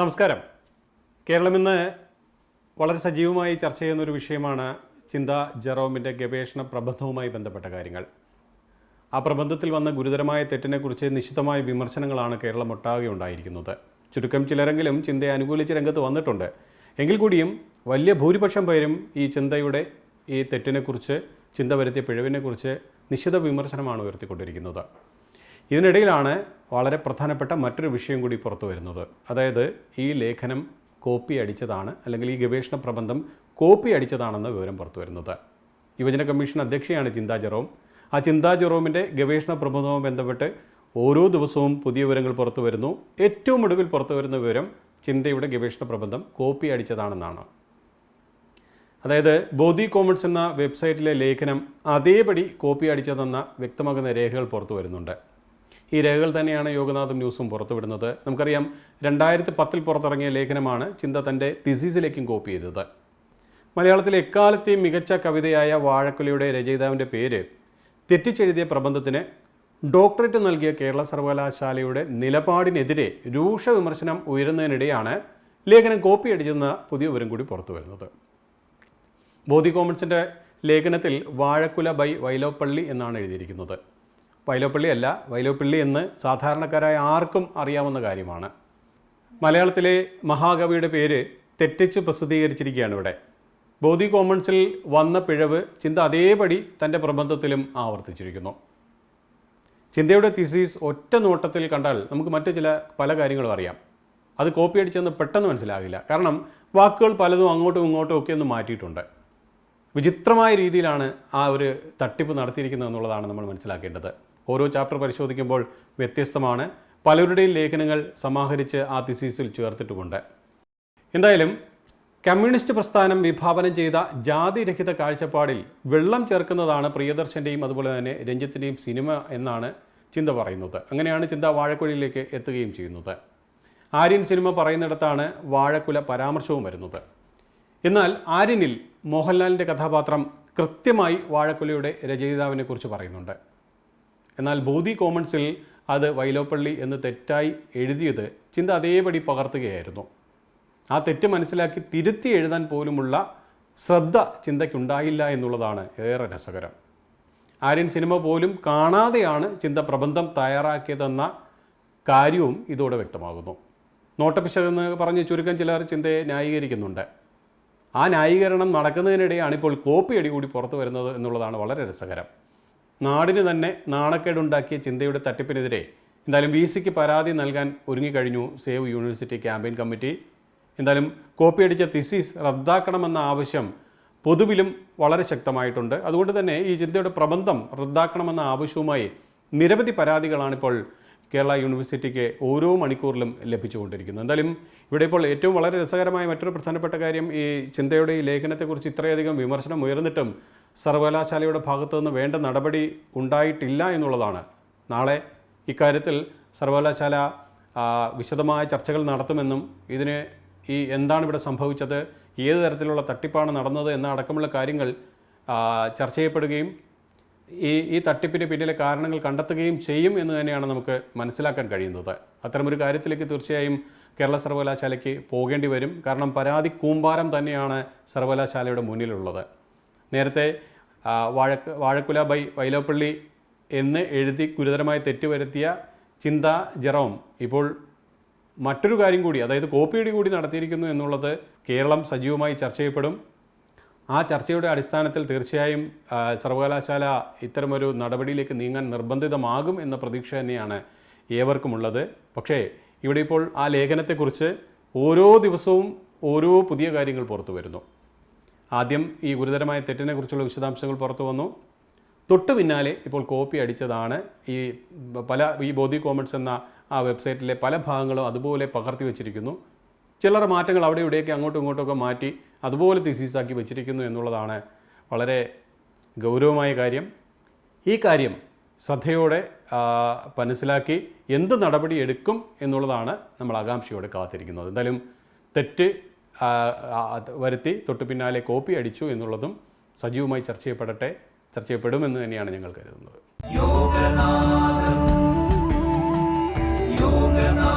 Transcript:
നമസ്കാരം. കേരളം ഇന്ന് വളരെ സജീവമായി ചർച്ച ചെയ്യുന്ന ഒരു വിഷയമാണ് ചിന്ത ജെറോമിന്റെ ഗവേഷണ പ്രബന്ധവുമായി ബന്ധപ്പെട്ട കാര്യങ്ങൾ. ആ പ്രബന്ധത്തിൽ വന്ന ഗുരുതരമായ തെറ്റിനെക്കുറിച്ച് നിശിതമായ വിമർശനങ്ങളാണ് കേരളം ഒട്ടാകെ ഉണ്ടായിരിക്കുന്നത്. ചുരുക്കം ചിലരെങ്കിലും ചിന്തയെ അനുകൂലിച്ച് രംഗത്ത് വന്നിട്ടുണ്ട്. എങ്കിൽ കൂടിയും വലിയ ഭൂരിപക്ഷം പേരും ഈ ചിന്തയുടെ ഈ തെറ്റിനെക്കുറിച്ച് ചിന്ത വരുത്തിയ പിഴവിനെക്കുറിച്ച് നിശ്ചിത വിമർശനമാണ് ഉയർത്തിക്കൊണ്ടിരിക്കുന്നത്. ഇതിനിടയിലാണ് വളരെ പ്രധാനപ്പെട്ട മറ്റൊരു വിഷയം കൂടി പുറത്തു വരുന്നത്. അതായത് ഈ ലേഖനം കോപ്പി അടിച്ചതാണ് അല്ലെങ്കിൽ ഈ ഗവേഷണ പ്രബന്ധം കോപ്പി അടിച്ചതാണെന്ന വിവരം പുറത്തു വരുന്നത്. യുവജന കമ്മീഷൻ അധ്യക്ഷയാണ് ചിന്താ ജെറോം. ആ ചിന്താ ജെറോമിന്റെ ഗവേഷണ പ്രബന്ധവുമായി ബന്ധപ്പെട്ട് ഓരോ ദിവസവും പുതിയ വിവരങ്ങൾ പുറത്തു വരുന്നു. ഏറ്റവും ഒടുവിൽ പുറത്തു വരുന്ന വിവരം ചിന്തയുടെ ഗവേഷണ പ്രബന്ധം കോപ്പി അടിച്ചതാണെന്നാണ്. അതായത് ബോധി കോമൺസ് എന്ന വെബ്സൈറ്റിലെ ലേഖനം അതേപടി കോപ്പി അടിച്ചതെന്ന വ്യക്തമാകുന്ന രേഖകൾ പുറത്തു വരുന്നുണ്ട്. ഈ രേഖകൾ തന്നെയാണ് യോഗനാഥും ന്യൂസും പുറത്തുവിടുന്നത്. നമുക്കറിയാം രണ്ടായിരത്തി പത്തിൽ പുറത്തിറങ്ങിയ ലേഖനമാണ് ചിന്ത തന്റെ തിസീസിലേക്കും കോപ്പി ചെയ്തത്. മലയാളത്തിലെ എക്കാലത്തെയും മികച്ച കവിതയായ വാഴക്കുലയുടെ രചയിതാവിന്റെ പേര് തെറ്റിച്ചെഴുതിയ പ്രബന്ധത്തിന് ഡോക്ടറേറ്റ് നൽകിയ കേരള സർവകലാശാലയുടെ നിലപാടിനെതിരെ രൂക്ഷ വിമർശനം ഉയരുന്നതിനിടെയാണ് ലേഖനം കോപ്പി അടിച്ചെന്ന പുതിയ വിവരം കൂടി പുറത്തു വരുന്നത് ബോധി കോമൺസിന്റെ ലേഖനത്തിൽ വാഴക്കുല ബൈ വൈലോപ്പള്ളി എന്നാണ് എഴുതിയിരിക്കുന്നത്. വൈലോപ്പള്ളി അല്ല. വൈലോപ്പള്ളി എന്ന് സാധാരണക്കാരായ ആർക്കും അറിയാവുന്ന കാര്യമാണ്. മലയാളത്തിലെ മഹാകവിയുടെ പേര് തെറ്റിച്ച് പ്രസിദ്ധീകരിച്ചിരിക്കുകയാണ് ഇവിടെ. ബോധി കോമൺസിൽ വന്ന പിഴവ് ചിന്ത അതേപടി തന്റെ പ്രബന്ധത്തിലും ആവർത്തിച്ചിരിക്കുന്നു. ചിന്തയുടെ തിസീസ് ഒറ്റ നോട്ടത്തിൽ കണ്ടാൽ നമുക്ക് മറ്റു ചില പല കാര്യങ്ങളും അറിയാം. അത് കോപ്പി അടിച്ചെന്ന് പെട്ടെന്ന് മനസ്സിലാകില്ല. കാരണം വാക്കുകൾ പലതും അങ്ങോട്ടും ഇങ്ങോട്ടും ഒക്കെ ഒന്ന് മാറ്റിയിട്ടുണ്ട്. വിചിത്രമായ രീതിയിലാണ് ആ ഒരു തട്ടിപ്പ് നടത്തിയിരിക്കുന്നത് എന്നുള്ളതാണ് നമ്മൾ മനസ്സിലാക്കേണ്ടത്. ഓരോ ചാപ്റ്റർ പരിശോധിക്കുമ്പോൾ വ്യത്യസ്തമാണ്. പലരുടെയും ലേഖനങ്ങൾ സമാഹരിച്ച് ആ തിസീസിൽ ചേർത്തിട്ടുമുണ്ട്. എന്തായാലും കമ്മ്യൂണിസ്റ്റ് പ്രസ്ഥാനം വിഭാവനം ചെയ്ത ജാതിരഹിത കാഴ്ചപ്പാടിൽ വെള്ളം ചേർക്കുന്നതാണ് പ്രിയദർശന്റെയും അതുപോലെ തന്നെ രഞ്ജിത്തിന്റെയും സിനിമ എന്നാണ് ചിന്ത പറയുന്നത്. അങ്ങനെയാണ് ചിന്ത വാഴക്കുഴയിലേക്ക് എത്തുകയും ചെയ്യുന്നത്. ആര്യൻ സിനിമ പറയുന്നിടത്താണ് വാഴക്കുല പരാമർശവും വരുന്നത്. എന്നാൽ ആര്യനിൽ മോഹൻലാലിന്റെ കഥാപാത്രം കൃത്യമായി വാഴക്കുലയുടെ രചയിതാവിനെ കുറിച്ച് പറയുന്നുണ്ട്. എന്നാൽ ബോധി കോമൺസിൽ അത് വൈലോപ്പള്ളി എന്ന് തെറ്റായി എഴുതിയത് ചിന്ത അതേപടി പകർത്തുകയായിരുന്നു. ആ തെറ്റ് മനസ്സിലാക്കി തിരുത്തി എഴുതാൻ പോലുമുള്ള ശ്രദ്ധ ചിന്തയ്ക്കുണ്ടായില്ല എന്നുള്ളതാണ് ഏറെ രസകരം. ആര്യൻ സിനിമ പോലും കാണാതെയാണ് ചിന്ത പ്രബന്ധം തയ്യാറാക്കിയതെന്ന കാര്യവും ഇതോടെ വ്യക്തമാകുന്നു. നോട്ടപ്പിശകെന്ന് പറഞ്ഞ് ചുരുക്കം ചിലർ ചിന്തയെ ന്യായീകരിക്കുന്നുണ്ട്. ആ ന്യായീകരണം നടക്കുന്നതിനിടെയാണ് ഇപ്പോൾ കോപ്പിയടി കൂടി പുറത്തു വരുന്നത് എന്നുള്ളതാണ് വളരെ രസകരം. നാടിന് തന്നെ നാണക്കേടുണ്ടാക്കിയ ചിന്തയുടെ തട്ടിപ്പിനെതിരെ എന്തായാലും വി സിക്ക് പരാതി നൽകാൻ ഒരുങ്ങിക്കഴിഞ്ഞു സേവ് യൂണിവേഴ്സിറ്റി ക്യാമ്പയിൻ കമ്മിറ്റി. എന്തായാലും കോപ്പി അടിച്ച തിസീസ് റദ്ദാക്കണമെന്ന ആവശ്യം പൊതുവിലും വളരെ ശക്തമായിട്ടുണ്ട്. അതുകൊണ്ട് തന്നെ ഈ ചിന്തയുടെ പ്രബന്ധം റദ്ദാക്കണമെന്ന ആവശ്യവുമായി നിരവധി പരാതികളാണിപ്പോൾ കേരള യൂണിവേഴ്സിറ്റിക്ക് ഓരോ മണിക്കൂറിലും ലഭിച്ചുകൊണ്ടിരിക്കുന്നത് എന്തായാലും ഇവിടെ ഇപ്പോൾ ഏറ്റവും വളരെ രസകരമായ മറ്റൊരു പ്രധാനപ്പെട്ട കാര്യം ഈ ചിന്തയുടെ ഈ ലേഖനത്തെക്കുറിച്ച് ഇത്രയധികം വിമർശനം ഉയർന്നിട്ടും സർവകലാശാലയുടെ ഭാഗത്തു നിന്ന് വേണ്ട നടപടി ഉണ്ടായിട്ടില്ല എന്നുള്ളതാണ്. നാളെ ഇക്കാര്യത്തിൽ സർവകലാശാല വിശദമായ ചർച്ചകൾ നടത്തുമെന്നും ഇതിന് ഈ എന്താണ് ഇവിടെ സംഭവിച്ചത് ഏത് തരത്തിലുള്ള തട്ടിപ്പാണ് നടന്നത് എന്ന അടക്കമുള്ള കാര്യങ്ങൾ ചർച്ച ചെയ്യപ്പെടുകയും ഈ ഈ തട്ടിപ്പിന് പിന്നിലെ കാരണങ്ങൾ കണ്ടെത്തുകയും ചെയ്യും എന്ന് തന്നെയാണ് നമുക്ക് മനസ്സിലാക്കാൻ കഴിയുന്നത്. അത്തരമൊരു കാര്യത്തിലേക്ക് തീർച്ചയായും കേരള സർവകലാശാലയ്ക്ക് പോകേണ്ടി വരും. കാരണം പരാതി കൂമ്പാരം തന്നെയാണ് സർവകലാശാലയുടെ മുന്നിലുള്ളത്. നേരത്തെ വാഴ വാഴക്ക് വാഴക്കുല ബൈ വൈലോപ്പള്ളി എന്ന് എഴുതി ഗുരുതരമായി തെറ്റുവരുത്തിയ ചിന്ത ജെറോം ഇപ്പോൾ മറ്റൊരു കാര്യം കൂടി അതായത് കോപ്പിയടി കൂടി നടത്തിയിരിക്കുന്നു എന്നുള്ളത് കേരളം സജീവമായി ചർച്ച ചെയ്യപ്പെടും. ആ ചർച്ചയുടെ അടിസ്ഥാനത്തിൽ തീർച്ചയായും സർവകലാശാല ഇത്തരമൊരു നടപടിയിലേക്ക് നീങ്ങാൻ നിർബന്ധിതമാകും എന്ന പ്രതീക്ഷ തന്നെയാണ് ഏവർക്കുമുള്ളത്. പക്ഷേ ഇവിടെ ഇപ്പോൾ ആ ലേഖനത്തെക്കുറിച്ച് ഓരോ ദിവസവും ഓരോ പുതിയ കാര്യങ്ങൾ പുറത്തു വരുന്നു. ആദ്യം ഈ ഗുരുതരമായ തെറ്റിനെക്കുറിച്ചുള്ള വിശദാംശങ്ങൾ പുറത്തു വന്നു. തൊട്ടു പിന്നാലെ ഇപ്പോൾ കോപ്പി അടിച്ചതാണ്. ഈ പല ഈ ബോധി കോമൺസ് എന്ന ആ വെബ്സൈറ്റിലെ പല ഭാഗങ്ങളും അതുപോലെ പകർത്തി വച്ചിരിക്കുന്നു. ചിലർ മാറ്റങ്ങൾ അവിടെ ഇവിടെയൊക്കെ അങ്ങോട്ടും ഇങ്ങോട്ടുമൊക്കെ മാറ്റി അതുപോലെ തിസീസാക്കി വെച്ചിരിക്കുന്നു എന്നുള്ളതാണ് വളരെ ഗൗരവമായ കാര്യം. ഈ കാര്യം ശ്രദ്ധയോടെ മനസ്സിലാക്കി എന്ത് നടപടി എടുക്കും എന്നുള്ളതാണ് നമ്മൾ ആകാംക്ഷയോടെ കാത്തിരിക്കുന്നത്. എന്തായാലും തെറ്റ് വരുത്തി തൊട്ടു പിന്നാലെ കോപ്പി അടിച്ചു എന്നുള്ളതും സജീവമായി ചർച്ച ചെയ്യപ്പെടട്ടെ ചർച്ച ചെയ്യപ്പെടുമെന്ന് തന്നെയാണ് ഞങ്ങൾ കരുതുന്നത്. യോഗനാഥം യോഗനാഥം